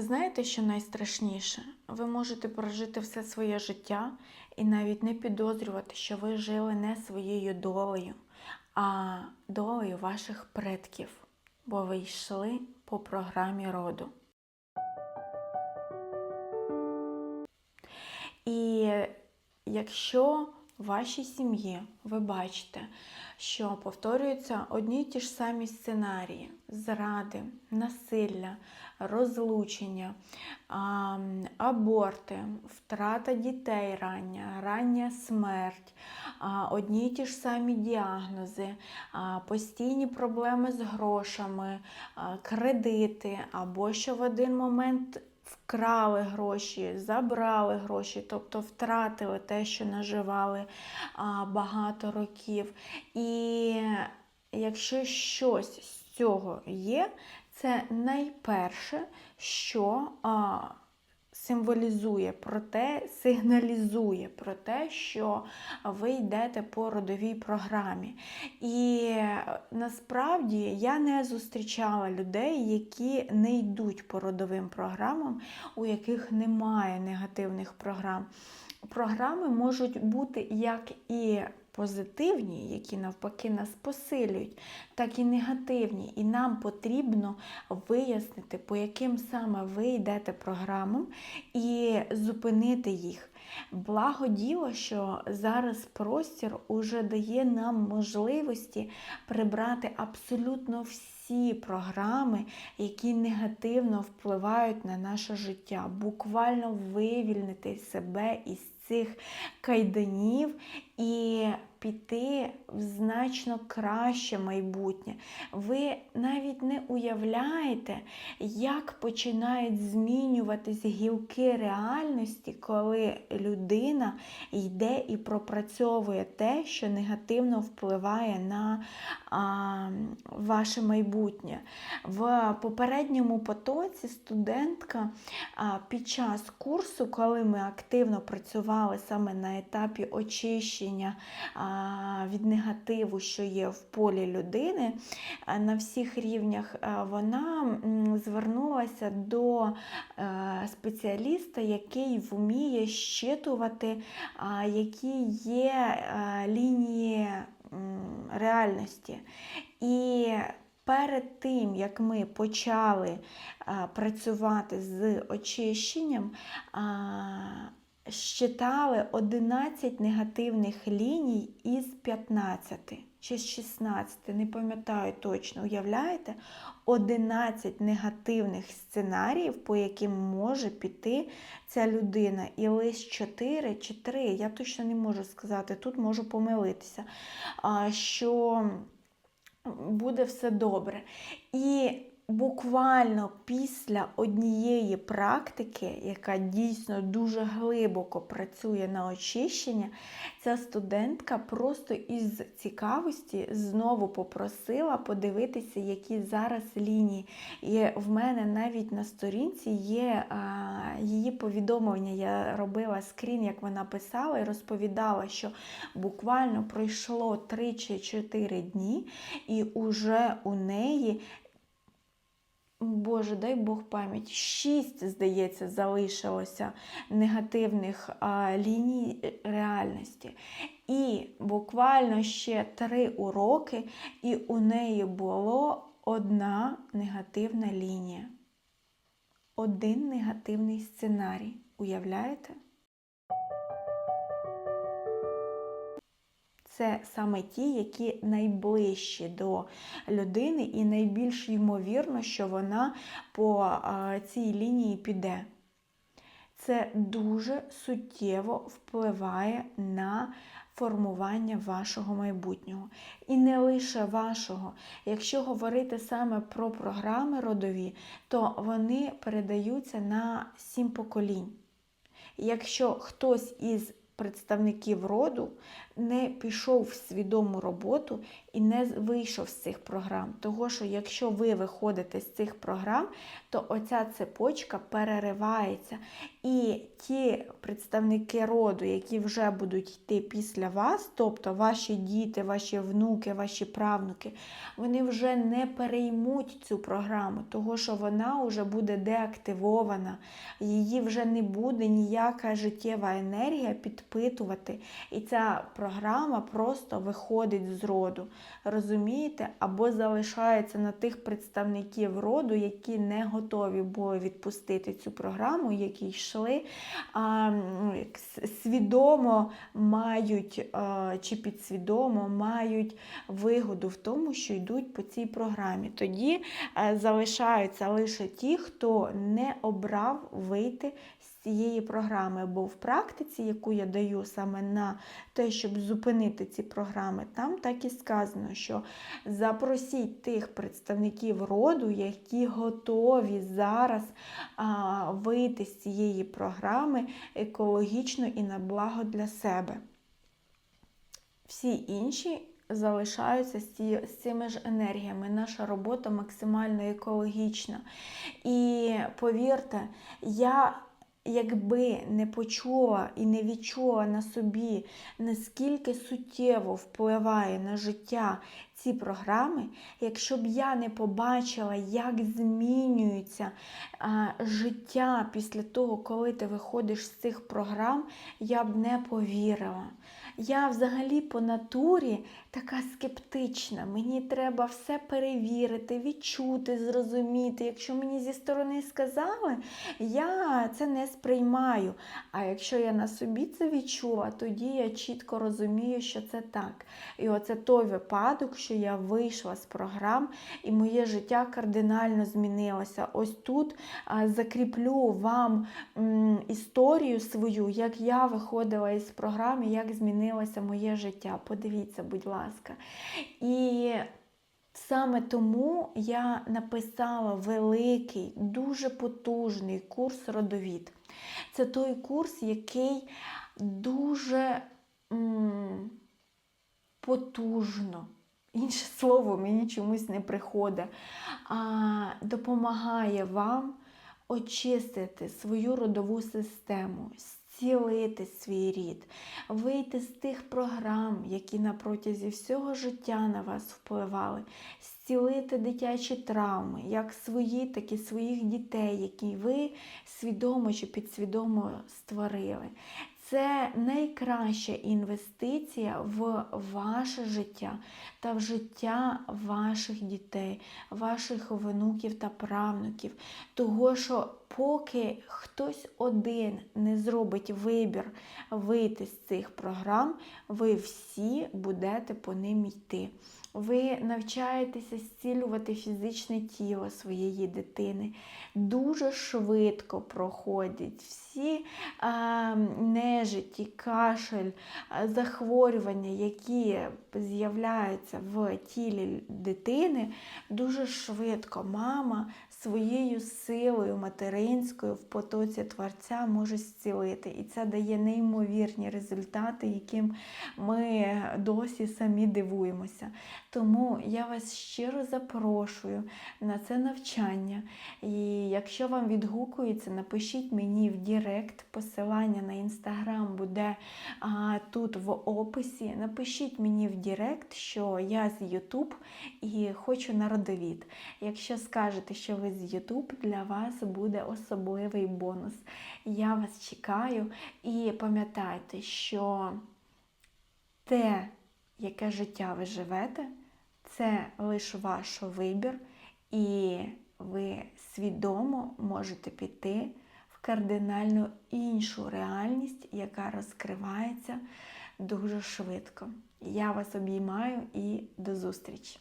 Знаєте, що найстрашніше? Ви можете прожити все своє життя і навіть не підозрювати, що ви жили не своєю долею, а долею ваших предків, бо ви йшли по програмі роду. І якщо в вашій сім'ї. Ви бачите, що повторюються одні й ті ж самі сценарії: зради, насилля, розлучення, аборти, втрата дітей рання, рання смерть, одні й ті ж самі діагнози, постійні проблеми з грошами, кредити, або що в один момент вкрали гроші, забрали гроші, тобто втратили те, що наживали багато років. І якщо щось з цього є, це найперше, що символізує про те, сигналізує про те, що ви йдете по родовій програмі. І е, насправді я не зустрічала людей, які не йдуть по родовим програмам, у яких немає негативних програм. Програми можуть бути як і позитивні, які навпаки нас посилюють, так і негативні. І нам потрібно вияснити, по яким саме ви йдете програмам, і зупинити їх. Благо діло, що зараз простір уже дає нам можливості прибрати абсолютно всі програми, які негативно впливають на наше життя, буквально вивільнити себе із цих кайданів і піти в значно краще майбутнє. Ви навіть не уявляєте, як починають змінюватись гілки реальності, коли людина йде і пропрацьовує те, що негативно впливає на а, ваше майбутнє. В попередньому потоці студентка а, під час курсу, коли ми активно працювали саме на етапі очищення від негативу, що є в полі людини на всіх рівнях, вона звернулася до е, спеціаліста, який вміє щитувати, які є е, лінії реальності. І перед тим, як ми почали працювати з очищенням, щитали 11 негативних ліній із 15 чи з 16, не пам'ятаю точно, уявляєте? 11 негативних сценаріїв, по яким може піти ця людина. І лише 4 чи 3, я точно не можу сказати, тут можу помилитися, що буде все добре. І буквально після однієї практики, яка дійсно дуже глибоко працює на очищення, ця студентка просто із цікавості знову попросила подивитися, які зараз лінії. І в мене навіть на сторінці є а, її повідомлення. Я робила скрін, як вона писала, і розповідала, що буквально пройшло 3 чи 4 дні, і уже у неї Боже, дай Бог пам'ять. Шість, здається, залишилося негативних а, ліній реальності. І буквально ще три уроки, і у неї було одна негативна лінія. Один негативний сценарій. Уявляєте? Це саме ті, які найближчі до людини, і найбільш ймовірно, що вона по цій лінії піде. Це дуже суттєво впливає на формування вашого майбутнього. І не лише вашого. Якщо говорити саме про програми родові, то вони передаються на сім поколінь. Якщо хтось із представників роду не пішов в свідому роботу і не вийшов з цих програм. Того, що якщо ви виходите з цих програм, то оця цепочка переривається. І ті представники роду, які вже будуть йти після вас, тобто ваші діти, ваші внуки, ваші правнуки, вони вже не переймуть цю програму, того що вона вже буде деактивована, її вже не буде ніяка життєва енергія підпитувати. І ця програма просто виходить з роду. Розумієте? Або залишається на тих представників роду, які не готові були відпустити цю програму, які йшли а, свідомо мають а, чи підсвідомо мають вигоду в тому, що йдуть по цій програмі. Тоді е, залишаються лише ті, хто не обрав вийти з цієї програми. Бо в практиці, яку я даю саме на те, щоб зупинити ці програми, там так і сказано, що запросіть тих представників роду, які готові зараз а, вийти з цієї програми екологічно і на благо для себе. Всі інші залишаються з, цими ж енергіями. Наша робота максимально екологічна. І повірте, я. Якби не почула і не відчула на собі, наскільки суттєво впливає на життя ці програми, якщо б я не побачила, як змінюється а, життя після того, коли ти виходиш з цих програм, я б не повірила. Я взагалі по натурі така скептична. Мені треба все перевірити, відчути, зрозуміти. Якщо мені зі сторони сказали, я це не сприймаю. А якщо я на собі це відчула, тоді я чітко розумію, що це так. І оце той випадок, що я вийшла з програм, і моє життя кардинально змінилося. Ось тут закріплю вам історію свою, як я виходила із програми, як змінилося моє життя. Подивіться, будь ласка. І Саме тому я написала великий, дуже потужний курс родовід. Це той курс, який дуже м, потужно, інше слово мені чомусь не приходить, а допомагає вам очистити свою родову систему, зцілити свій рід, вийти з тих програм, які на протязі всього життя на вас впливали, зцілити дитячі травми, як свої, так і своїх дітей, які ви свідомо чи підсвідомо створили. Це найкраща інвестиція в ваше життя та в життя ваших дітей, ваших внуків та правнуків. Того, що поки хтось один не зробить вибір вийти з цих програм, ви всі будете по ним йти. Ви навчаєтеся зцілювати фізичне тіло своєї дитини. Дуже швидко проходять всі а, нежиті, кашель, захворювання, які з'являються в тілі дитини, дуже швидко мама своєю силою материнською в потоці Творця може зцілити. І це дає неймовірні результати, яким ми досі самі дивуємося. Тому я вас щиро запрошую на це навчання. І якщо вам відгукується, напишіть мені в Директ. Посилання на інстаграм буде а, тут в описі. Напишіть мені в Директ, що я з Ютуб і хочу на. Якщо скажете, що ви з Ютуб, для вас буде особливий бонус. Я вас чекаю і пам'ятайте, що те, яке життя ви живете, це лише ваш вибір, і ви свідомо можете піти в кардинально іншу реальність, яка розкривається дуже швидко. Я вас обіймаю і до зустрічі!